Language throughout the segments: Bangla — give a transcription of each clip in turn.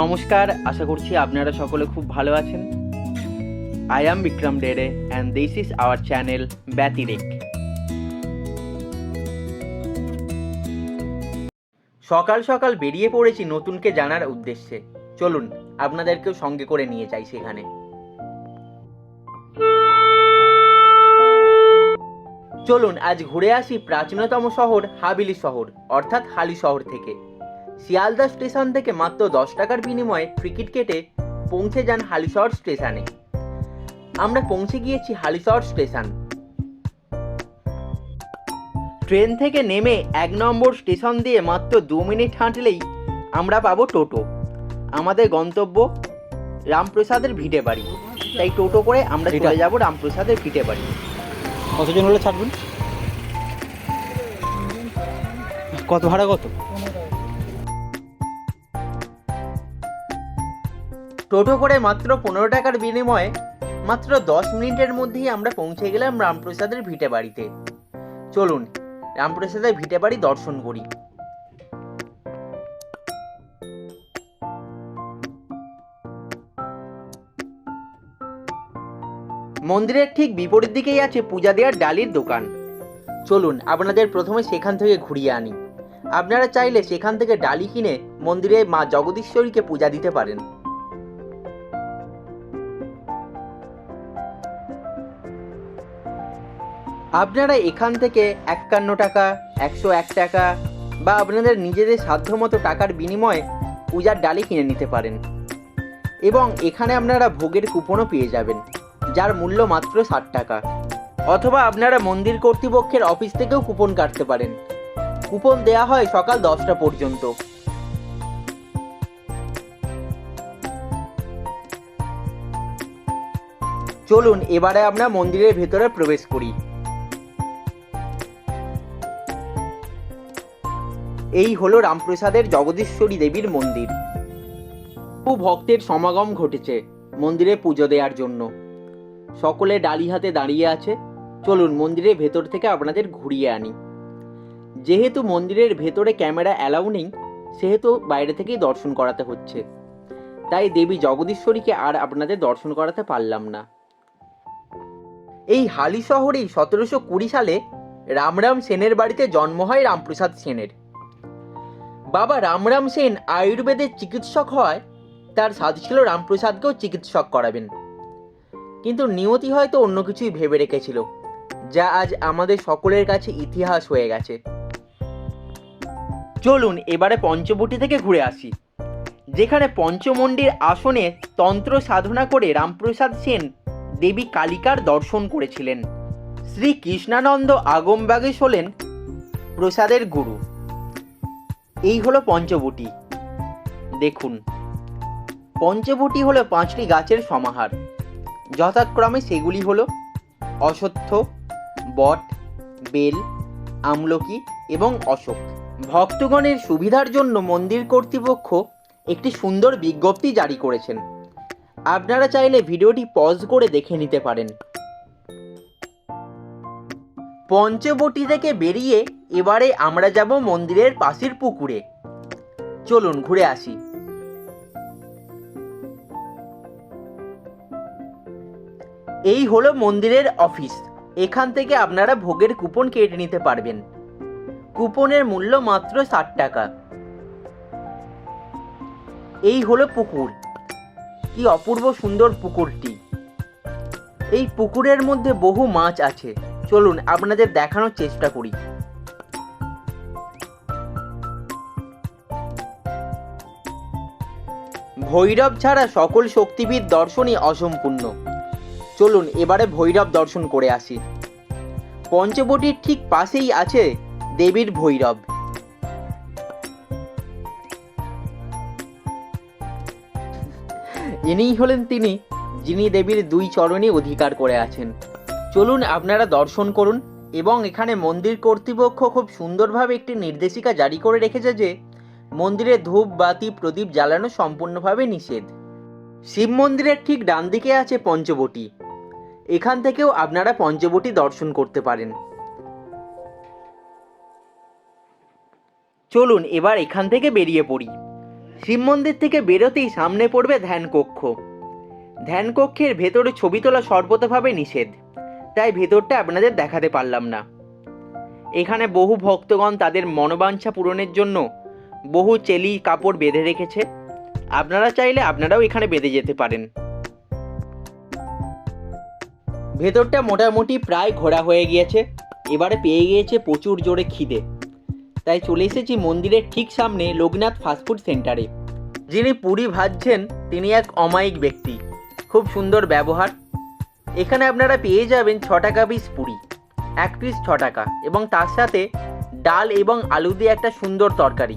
নমস্কার, আশা করছি আপনারা সকলে খুব ভালো আছেন। I am Vikram ডেরে and this is our channel ব্যতিরেক। সকাল সকাল বেরিয়ে পড়েছি নতুনকে জানার উদ্দেশ্যে। চলুন, আপনাদেরকেও সঙ্গে করে নিয়ে যাই সেখানে। চলুন, আজ ঘুরে আসি প্রাচীনতম শহর হাবিলি শহর, অর্থাৎ হালি শহর থেকে। শিয়ালদা স্টেশন থেকে মাত্র দশ টাকার বিনিময়ে টিকিট কেটে পৌঁছে যান হালিশহর স্টেশনে। আমরা পৌঁছে গিয়েছি হালিশহর স্টেশন। ট্রেন থেকে নেমে এক নম্বর স্টেশন দিয়ে মাত্র দু মিনিট হাঁটলেই আমরা পাবো টোটো। আমাদের গন্তব্য রামপ্রসাদের ভিটে বাড়ি তাই টোটো করে আমরা চলে যাব রামপ্রসাদের ভিটে বাড়ি কতজন হলে ছাড়বেন? কত ভাড়া কত? টোটো করে মাত্র পনেরো টাকার বিনিময়ে মাত্র দশ মিনিটের মধ্যেই আমরা পৌঁছে গেলাম রামপ্রসাদের ভিটে বাড়িতে। চলুন, রামপ্রসাদের ভিটে বাড়ি দর্শন করি। মন্দিরের ঠিক বিপরীত দিকেই আছে পূজা দেওয়ার ডালির দোকান। চলুন, আপনাদের প্রথমে সেখান থেকে ঘুরিয়ে আনি। আপনারা চাইলে সেখান থেকে ডালি কিনে মন্দিরে মা জগদীশ্বরীকে পূজা দিতে পারেন। আপনারা এখান থেকে একান্ন টাকা, একশো এক টাকা বা আপনাদের নিজেদের সাধ্যমতো টাকার বিনিময়ে পূজার ডালি কিনে নিতে পারেন। এবং এখানে আপনারা ভোগের কুপনও পেয়ে যাবেন, যার মূল্য মাত্র ষাট টাকা। অথবা আপনারা মন্দির কর্তৃপক্ষের অফিস থেকেও কুপন কাটতে পারেন। কুপন দেয়া হয় সকাল দশটা পর্যন্ত। চলুন, এবারে আমরা মন্দিরের ভেতরে প্রবেশ করি। এই হলো রামপ্রসাদের জগদীশ্বরী দেবীর মন্দির। বহু ভক্তের সমাগম ঘটেছে মন্দিরে পুজো দেওয়ার জন্য। সকলে ডালি হাতে দাঁড়িয়ে আছে। চলুন মন্দিরের ভেতর থেকে আপনাদের ঘুরিয়ে আনি। যেহেতু মন্দিরের ভেতরে ক্যামেরা অ্যালাউ নেই, সেহেতু বাইরে থেকেই দর্শন করাতে হচ্ছে। তাই দেবী জগদীশ্বরীকে আর আপনাদের দর্শন করাতে পারলাম না। এই হালি শহরেই সতেরোশো কুড়ি সালে রামরাম সেনের বাড়িতে জন্ম হয় রামপ্রসাদ সেনের। বাবা রামরাম সেন আয়ুর্বেদের চিকিৎসক হওয়ায় তার সাধ ছিল রামপ্রসাদকেও চিকিৎসক করাবেন। কিন্তু নিয়তি হয়তো অন্য কিছুই ভেবে রেখেছিল, যা আজ আমাদের সকলের কাছে ইতিহাস হয়ে গেছে। চলুন এবারে পঞ্চবটি থেকে ঘুরে আসি, যেখানে পঞ্চমন্ডির আসনে তন্ত্র সাধনা করে রামপ্রসাদ সেন দেবী কালিকার দর্শন করেছিলেন। শ্রী কৃষ্ণানন্দ আগমবাগেশ হলেন প্রসাদের গুরু। এই হলো পঞ্চবটি। দেখুন, পঞ্চবটি হলো পাঁচটি গাছের সমাহার। যথাক্রমে সেগুলি হলো অশ্বত্থ, বট, বেল, আমলকি এবং অশোক। ভক্তগণের সুবিধার জন্য মন্দির কর্তৃপক্ষ একটি সুন্দর বিজ্ঞপ্তি জারি করেছেন। আপনারা চাইলে ভিডিওটি পজ করে দেখে নিতে পারেন। পঞ্চবটি থেকে বেরিয়ে এবারে আমরা যাব মন্দিরের পাশের পুকুরে। চলুন ঘুরে আসি। এই হলো মন্দিরের অফিস। এখান থেকে আপনারা ভোগের কুপন কেটে নিতে পারবেন। কুপনের মূল্য মাত্র ষাট টাকা। এই হলো পুকুর। কি অপূর্ব সুন্দর পুকুরটি। এই পুকুরের মধ্যে বহু মাছ আছে। চলুন আপনাদের দেখানোর চেষ্টা করি। ভৈরব ছাড়া সকল শক্তিবিদ দর্শনই অসম্পূর্ণ। চলুন এবারে ভৈরব দর্শন করে আসি। পঞ্চবটির ঠিক পাশেই আছে দেবীর ভৈরব। ইনিই হলেন তিনি, যিনি দেবীর দুই চরণে অধিকার করে আছেন। চলুন আপনারা দর্শন করুন এবং এখানে মন্দির কর্তৃপক্ষ খুব সুন্দরভাবে একটি নির্দেশিকা জারি করে রেখেছে যে মন্দিরে ধূপ, বাতি, প্রদীপ জ্বালানো সম্পূর্ণভাবে নিষেধ। শিব মন্দিরের ঠিক ডান দিকে আছে পঞ্চবটি। এখান থেকেও আপনারা পঞ্চবটি দর্শন করতে পারেন। চলুন এবার এখান থেকে বেরিয়ে পড়ি। শিব মন্দির থেকে বেরোতেই সামনে পড়বে ধ্যান কক্ষ ধ্যান কক্ষের ভেতরে ছবি তোলা সর্বতভাবে নিষেধ। তাই ভেতরটা আপনাদের দেখাতে পারলাম না। এখানে বহু ভক্তগণ তাদের মনোবাঞ্ছা পূরণের জন্য বহু চেলি কাপড় বেঁধে রেখেছে। আপনারা চাইলে আপনারাও এখানে বেঁধে যেতে পারেন। ভেতরটা মোটামুটি প্রায় ঘোরা হয়ে গিয়েছে। এবারে পেয়ে গিয়েছে প্রচুর জোরে খিদে। তাই চলে এসেছি মন্দিরের ঠিক সামনে লোকনাথ ফাস্টফুড সেন্টারে। যিনি পুরি ভাজছেন, তিনি এক অমায়িক ব্যক্তি। খুব সুন্দর ব্যবহার। এখানে আপনারা পেয়ে যাবেন ছ টাকা পিস পুরি, এক পিস ছ টাকা এবং তার সাথে ডাল এবং আলু দিয়ে একটা সুন্দর তরকারি।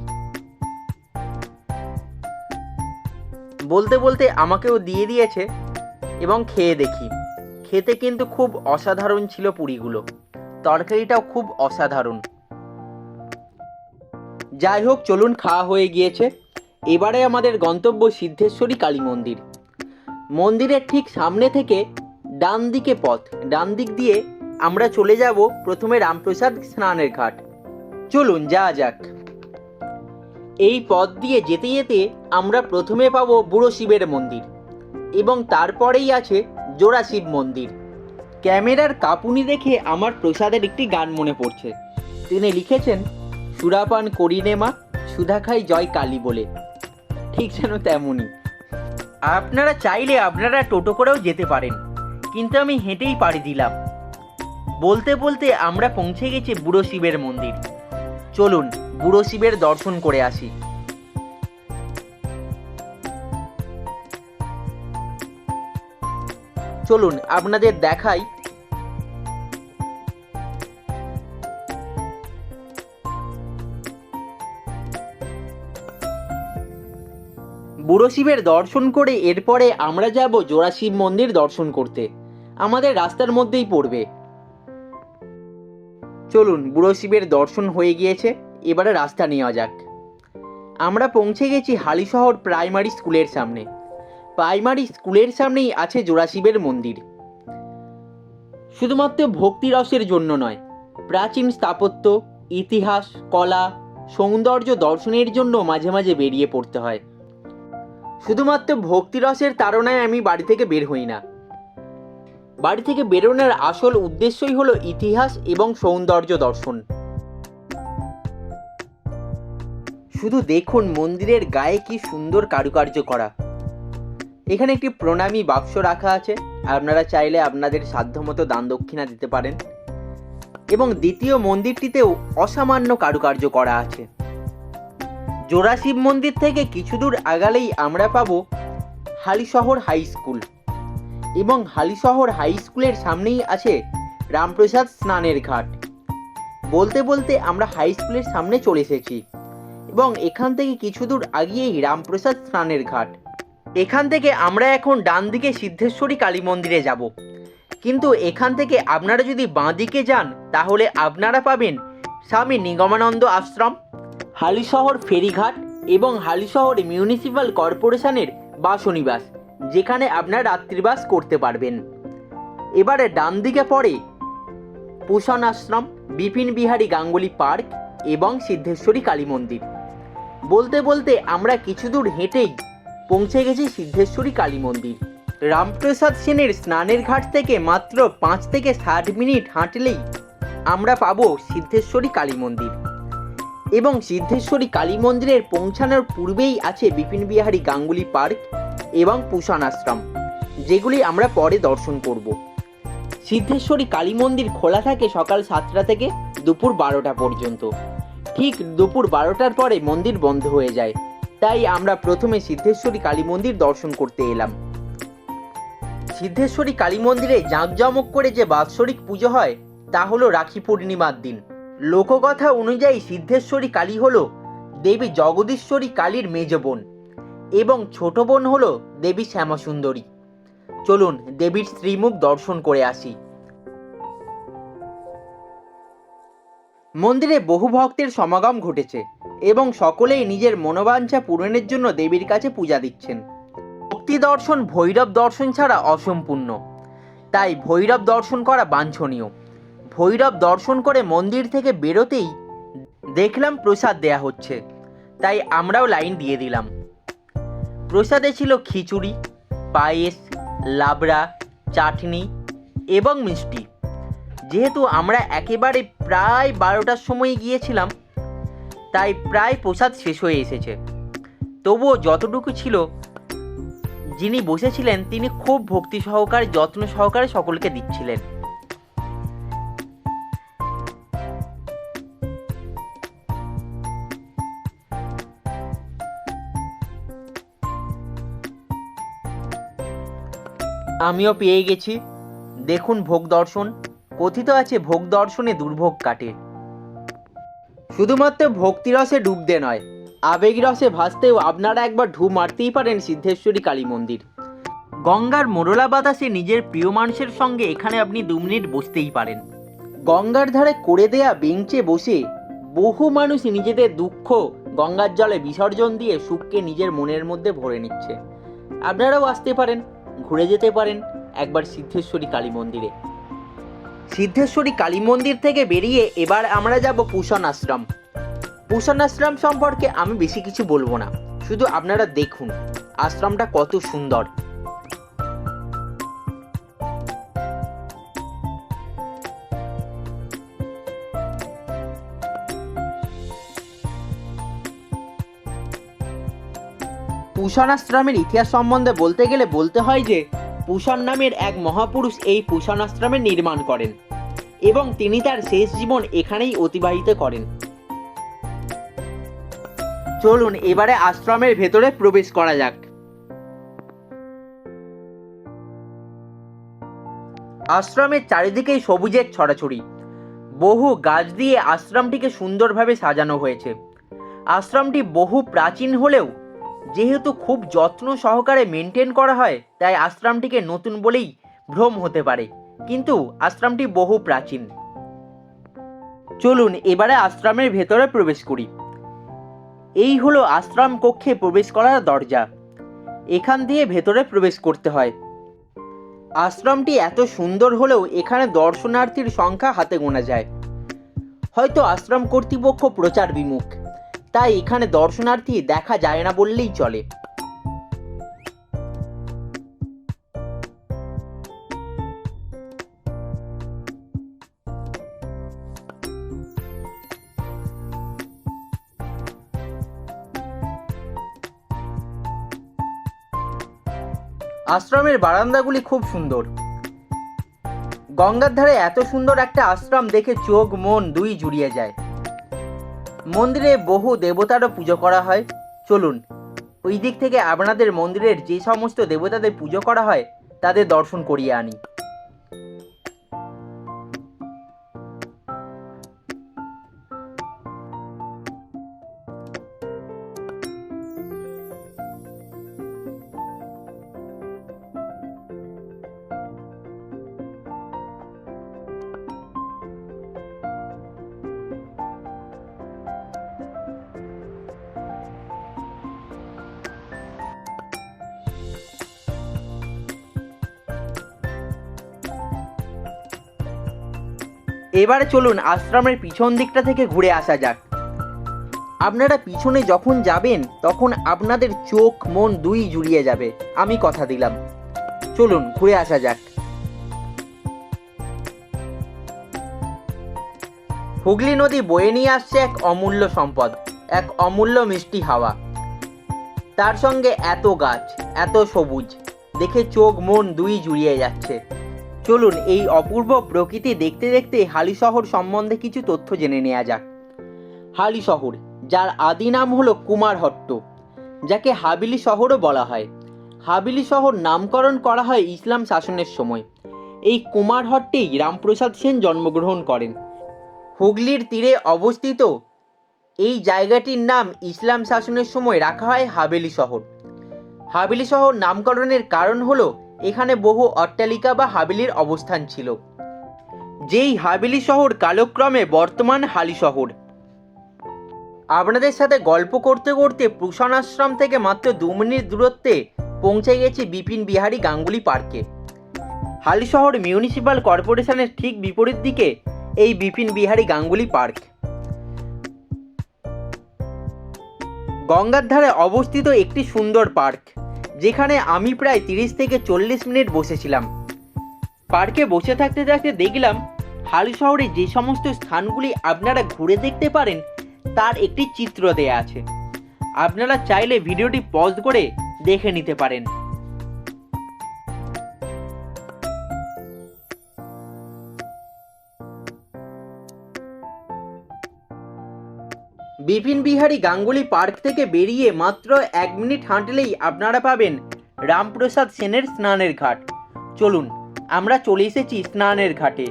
বলতে বলতে আমাকেও দিয়ে দিয়েছে এবং খেয়ে দেখি। খেতে কিন্তু খুব অসাধারণ ছিল পুরিগুলো। তরকারিটাও খুব অসাধারণ। যাই হোক, চলুন খাওয়া হয়ে গিয়েছে। এবারে আমাদের গন্তব্য সিদ্ধেশ্বরী কালী মন্দির। মন্দিরের ঠিক সামনে থেকে ডান দিকে পথ ডান দিক দিয়ে আমরা চলে যাব প্রথমে রামপ্রসাদ স্নানের ঘাট। চলুন যা যাক। এই পথ দিয়ে যেতে যেতে আমরা প্রথমে পাবো বুড়ো শিবের মন্দির এবং তারপরেই আছে জোড়া শিব মন্দির। ক্যামেরার কাপুনি দেখে আমার প্রসাদের একটি গান মনে পড়ছে। তিনি লিখেছেন, সুরাপান করিনে মা, সুধা খাই জয় কালী বলে। ঠিক যেন তেমনই। আপনারা চাইলে আপনারা টোটো করেও যেতে পারেন। কিন্তু আমি হেঁটেই পাড়ি দিলাম। বলতে বলতে আমরা পৌঁছে গেছি বুড়ো শিবের মন্দির। চলুন, বুড়ো শিবের দর্শন করে আসি। চলুন, আপনাদের দেখাই। বুড়ো শিবের দর্শন করে এরপরে আমরা যাব জোড়া শিব মন্দির দর্শন করতে। আমাদের রাস্তার মধ্যেই পড়বে। চলুন, বুড়ো শিবের দর্শন হয়ে গিয়েছে, এবারে রাস্তা নেওয়া যাক। আমরা পৌঁছে গেছি হালিশহর প্রাইমারি স্কুলের সামনে। প্রাইমারি স্কুলের সামনেই আছে জোড়া শিবের মন্দির। শুধুমাত্র ভক্তিরসের জন্য নয়, প্রাচীন স্থাপত্য, ইতিহাস, কলা, সৌন্দর্য দর্শনের জন্য মাঝে মাঝে বেরিয়ে পড়তে হয়। শুধুমাত্র ভক্তিরসের তাড়নায় আমি বাড়ি থেকে বের হই না। বাড়ি থেকে বেরোনোর আসল উদ্দেশ্যই হলো ইতিহাস এবং সৌন্দর্য দর্শন। শুধু দেখুন মন্দিরের গায়ে কি সুন্দর কারুকার্য করা। এখানে একটি প্রণামী বাক্স রাখা আছে, আপনারা চাইলে আপনাদের সাধ্যমতো দান দক্ষিণা দিতে পারেন। এবং দ্বিতীয় মন্দিরটিতেও অসামান্য কারুকার্য করা আছে। জোড়া শিব মন্দির থেকে কিছু দূর আগালেই আমরা পাবো হালিশহর হাই স্কুল। এবং হালিশহর হাই স্কুলের সামনেই আছে রামপ্রসাদ স্নানের ঘাট। বলতে বলতে আমরা হাই স্কুলের সামনে চলে এসেছি এবং এখান থেকে কিছু দূর আগিয়েই রামপ্রসাদ স্নানের ঘাট। এখান থেকে আমরা এখন ডান দিকে সিদ্ধেশ্বরী কালী মন্দিরে যাব। কিন্তু এখান থেকে আপনারা যদি বাঁ দিকে যান, তাহলে আপনারা পাবেন স্বামী নিগমানন্দ আশ্রম, হালিশহর ফেরিঘাট এবং হালিশহর মিউনিসিপ্যাল কর্পোরেশনের বাসনিবাস। যেখানে আপনার রাত্রিবাস করতে পারবেন। এবারে ডান দিকে পড়ে পুষণ আশ্রম বিপিন বিহারী গাঙ্গুলি পার্ক এবং সিদ্ধেশ্বরী কালী মন্দির। বলতে বলতে আমরা কিছু দূর হেঁটেই পৌঁছে গেছি সিদ্ধেশ্বরী কালী মন্দির। রামপ্রসাদ সেনের স্নানের ঘাট থেকে মাত্র পাঁচ থেকে ষাট মিনিট হাঁটলেই আমরা পাব সিদ্ধেশ্বরী কালী মন্দির। এবং সিদ্ধেশ্বরী কালী মন্দিরের পৌঁছানোর পূর্বেই আছে বিপিন বিহারী গাঙ্গুলি পার্ক এবং পুষণ আশ্রম যেগুলি আমরা পরে দর্শন করব। সিদ্ধেশ্বরী কালী মন্দির খোলা থাকে সকাল সাতটা থেকে দুপুর বারোটা পর্যন্ত। ঠিক দুপুর বারোটার পরে মন্দির বন্ধ হয়ে যায়। তাই আমরা প্রথমে সিদ্ধেশ্বরী কালী মন্দির দর্শন করতে এলাম। সিদ্ধেশ্বরী কালী মন্দিরে জাঁকজমক করে যে বাৎসরিক পুজো হয়, তা হলো রাখি পূর্ণিমার দিন। লোককথা অনুযায়ী সিদ্ধেশ্বরী কালী হল দেবী জগদীশ্বরী কালীর মেজ বোন। এবং ছোট বোন হল দেবী শ্যামাসুন্দরী। চলুন দেবীর শ্রীমুখ দর্শন করে আসি। মন্দিরে বহু ভক্তের সমাগম ঘটেছে এবং সকলেই নিজের মনোবাঞ্ছা পূরণের জন্য দেবীর কাছে পূজা দিচ্ছেন। ভক্তি দর্শন, ভৈরব দর্শন ছাড়া অসম্পূর্ণ। তাই ভৈরব দর্শন করা বাঞ্ছনীয়। ভৈরব দর্শন করে মন্দির থেকে বেরোতেই দেখলাম প্রসাদ দেয়া হচ্ছে। তাই আমরাও লাইন দিয়ে দিলাম। প্রসাদে ছিল খিচুড়ি, পায়েস, লাবড়া, চাটনি এবং মিষ্টি। যেহেতু আমরা একেবারে প্রায় বারোটার সময় গিয়েছিলাম, তাই প্রায় প্রসাদ শেষ হয়ে এসেছে। তবুও যতটুকু ছিল, যিনি বসেছিলেন তিনি খুব ভক্তি সহকারে, যত্ন সহকারে সকলকে দিচ্ছিলেন। আমিও পেয়ে গেছি। দেখুন ভোগ দর্শন। কথিত আছে ভোগ দর্শনে দুর্ভোগ কাটে। শুধুমাত্র ভক্তিরসে ডুবতে নয় আবেগ রসে ভাসতেও আপনারা একবার ঢু মারতেই পারেন সিদ্ধেশ্বরী কালী মন্দির গঙ্গার মোরলা বাতাসে নিজের প্রিয় মানুষের সঙ্গে এখানে আপনি দু মিনিট বসতেই পারেন। গঙ্গার ধারে করে দেয়া বেঞ্চে বসে বহু মানুষ নিজেদের দুঃখ গঙ্গার জলে বিসর্জন দিয়ে সুখকে নিজের মনের মধ্যে ভরে নিচ্ছে। আপনারাও আসতে পারেন। ঘুরে যেতে পারেন একবার সিদ্ধেশ্বরী কালী মন্দিরে। সিদ্ধেশ্বরী কালী মন্দির থেকে বেরিয়ে এবার আমরা যাব পুষণ আশ্রম। পুষণ আশ্রম সম্পর্কে আমি বেশি কিছু বলব না, শুধু আপনারা দেখুন আশ্রমটা কত সুন্দর। পুষণ আশ্রমের ইতিহাস সম্বন্ধে বলতে গেলে বলতে হয় যে, পুষণ নামের এক মহাপুরুষ এই পুষণ আশ্রমের নির্মাণ করেন এবং তিনি তার শেষ জীবন এখানেই অতিবাহিত করেন। চলুন, এবারে আশ্রমের ভেতরে প্রবেশ করা যাক। আশ্রমের চারিদিকেই সবুজের ছড়াছড়ি। বহু গাছ দিয়ে আশ্রমটিকে সুন্দরভাবে সাজানো হয়েছে। আশ্রমটি বহু প্রাচীন হলেও যেহেতু খুব যত্ন সহকারে মেনটেন করা হয়, তাই আশ্রমটিকে নতুন বলেই ভ্রম হতে পারে। কিন্তু আশ্রমটি বহু প্রাচীন। চলুন এবারে আশ্রমের ভেতরে প্রবেশ করি। এই হলো আশ্রম কক্ষে প্রবেশ করার দরজা। এখান দিয়ে ভেতরে প্রবেশ করতে হয়। আশ্রমটি এত সুন্দর হলেও এখানে দর্শনার্থীর সংখ্যা হাতে গোনা যায়। হয়তো আশ্রম কর্তৃপক্ষ প্রচার বিমুখ। তাই এখানে দর্শনার্থী দেখা যায় না বললেই চলে। আশ্রমের বারান্দাগুলি খুব সুন্দর। গঙ্গার ধারে এত সুন্দর একটা আশ্রম দেখে চোখ, মন দুই জুড়িয়ে যায়। মন্দিরে বহু দেবতারও পুজো করা হয়। চলুন, ওই দিক থেকে আপনাদের মন্দিরের যে সমস্ত দেবতাদের পুজো করা হয়, তাদের দর্শন করিয়ে আনি। এবারে চলুন আশ্রমের পিছন দিকটা থেকে ঘুরে আসা যাক। আপনারা পিছনে যখন যাবেন, তখন আপনাদের চোখ, মন দুই জুড়িয়ে যাবে। আমি কথা দিলাম। চলুন, ঘুরে আসা যাক। হুগলি নদী বয়ে নিয়ে আসছে এক অমূল্য সম্পদ, এক অমূল্য মিষ্টি হাওয়া। তার সঙ্গে এত গাছ, এত সবুজ, দেখে চোখ, মন দুই জুড়িয়ে যাচ্ছে। চলুন, এই অপূর্ব প্রকৃতি দেখতে দেখতে হালি শহর সম্বন্ধে কিছু তথ্য জেনে নেওয়া যাক। হালি শহর, যার আদি নাম হলো কুমারহট্ট, যাকে হাবিলি শহরও বলা হয়। হাবিলি শহর নামকরণ করা হয় ইসলাম শাসনের সময়। এই কুমারহট্টেই রামপ্রসাদ সেন জন্মগ্রহণ করেন। হুগলির তীরে অবস্থিত এই জায়গাটির নাম ইসলাম শাসনের সময় রাখা হয় হাবেলি শহর। হাবেলি শহর নামকরণের কারণ হলো এখানে বহু অট্টালিকা বা হাবেলির অবস্থান ছিল। যেই হাবেলি শহর কালক্রমে বর্তমান হালি শহর। আপনাদের সাথে গল্প করতে করতে পুষণ আশ্রম থেকে মাত্র দু মিনিট দূরত্বে পৌঁছে গেছি বিপিন বিহারী গাঙ্গুলি পার্কে। হালি শহর মিউনিসিপ্যাল কর্পোরেশনের ঠিক বিপরীত দিকে এই বিপিন বিহারী গাঙ্গুলি পার্ক। গঙ্গার ধারে অবস্থিত একটি সুন্দর পার্ক। যেখানে আমি প্রায় তিরিশ থেকে চল্লিশ মিনিট বসেছিলাম। পার্কে বসে থাকতে থাকতে দেখলাম, হাল শহরে যে সমস্ত স্থানগুলি আপনারা ঘুরে দেখতে পারেন, তার একটি চিত্র দেয়া আছে। আপনারা চাইলে ভিডিওটি পজ করে দেখে নিতে পারেন। বিপিন বিহারী গাঙ্গুলি পার্ক থেকে বেরিয়ে মাত্র এক মিনিট হাঁটলেই আপনারা পাবেন রামপ্রসাদ সেনের স্নানের ঘাট। চলুন, আমরা চলে এসেছি স্নানের ঘাটে।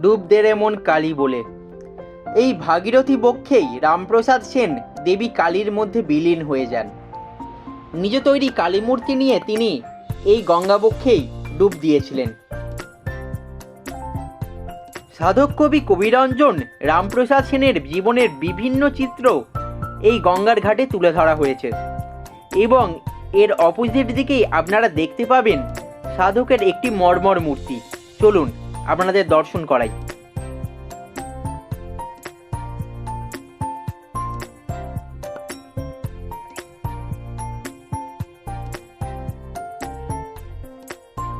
ডুব দেরে মন কালী বলে। এই ভাগীরথী বক্ষেই রামপ্রসাদ সেন দেবী কালীর মধ্যে বিলীন হয়ে যান। নিজ তৈরি কালী মূর্তি নিয়ে তিনি এই গঙ্গাবক্ষেই ডুব দিয়েছিলেন। সাধক কবি কবিরঞ্জন রামপ্রসাদ সেনের জীবনের বিভিন্ন চিত্র এই গঙ্গার ঘাটে তুলে ধরা হয়েছে। এবং এর অপোজিট দিকেই আপনারা দেখতে পাবেন সাধকের একটি মর্মর মূর্তি। চলুন, আপনাদের দর্শন করাই।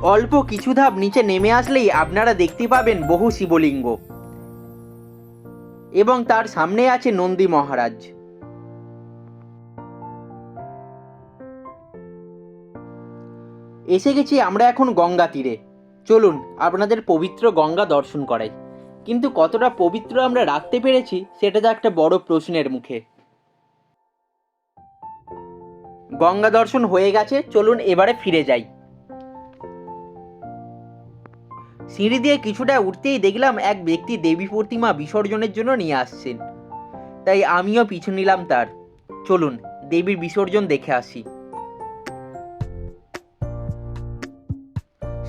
অল্প কিছু ধাপ নিচে নেমে আসলেই আপনারা দেখতে পাবেন বহু শিবলিঙ্গ। এবং তার সামনে আছে নন্দী মহারাজ। এসে গেছি আমরা এখন গঙ্গা তীরে। চলুন, আপনাদের পবিত্র গঙ্গা দর্শন করাই। কিন্তু কতটা পবিত্র আমরা রাখতে পেরেছি, সেটা তো একটা বড় প্রশ্নের মুখে। গঙ্গা দর্শন হয়ে গেছে, চলুন এবারে ফিরে যাই। সিঁড়ি দিয়ে কিছুটা উঠতেই দেখলাম এক ব্যক্তি দেবী প্রতিমা বিসর্জনের জন্য নিয়ে আসছেন। তাই আমিও পিছু নিলাম তার। চলুন, দেবীর বিসর্জন দেখে আসি।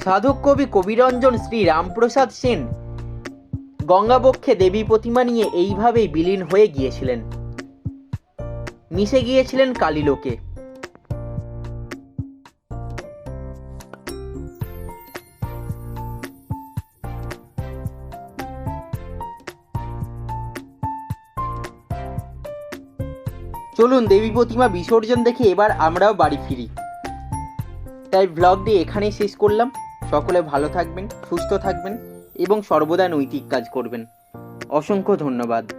সাধক কবি কবিরঞ্জন শ্রী রামপ্রসাদ সেন গঙ্গাবক্ষে দেবী প্রতিমা নিয়ে এইভাবেই বিলীন হয়ে গিয়েছিলেন। মিশে গিয়েছিলেন কালীলোকে। চলুন দেবী প্রতিমা বিসর্জন দেখে এবার আমরাও বাড়ি ফিরি। তাই ব্লগটি এখানেই শেষ করলাম। সকলে ভালো থাকবেন, সুস্থ থাকবেন এবং সর্বদা নৈতিক কাজ করবেন। অসংখ্য ধন্যবাদ।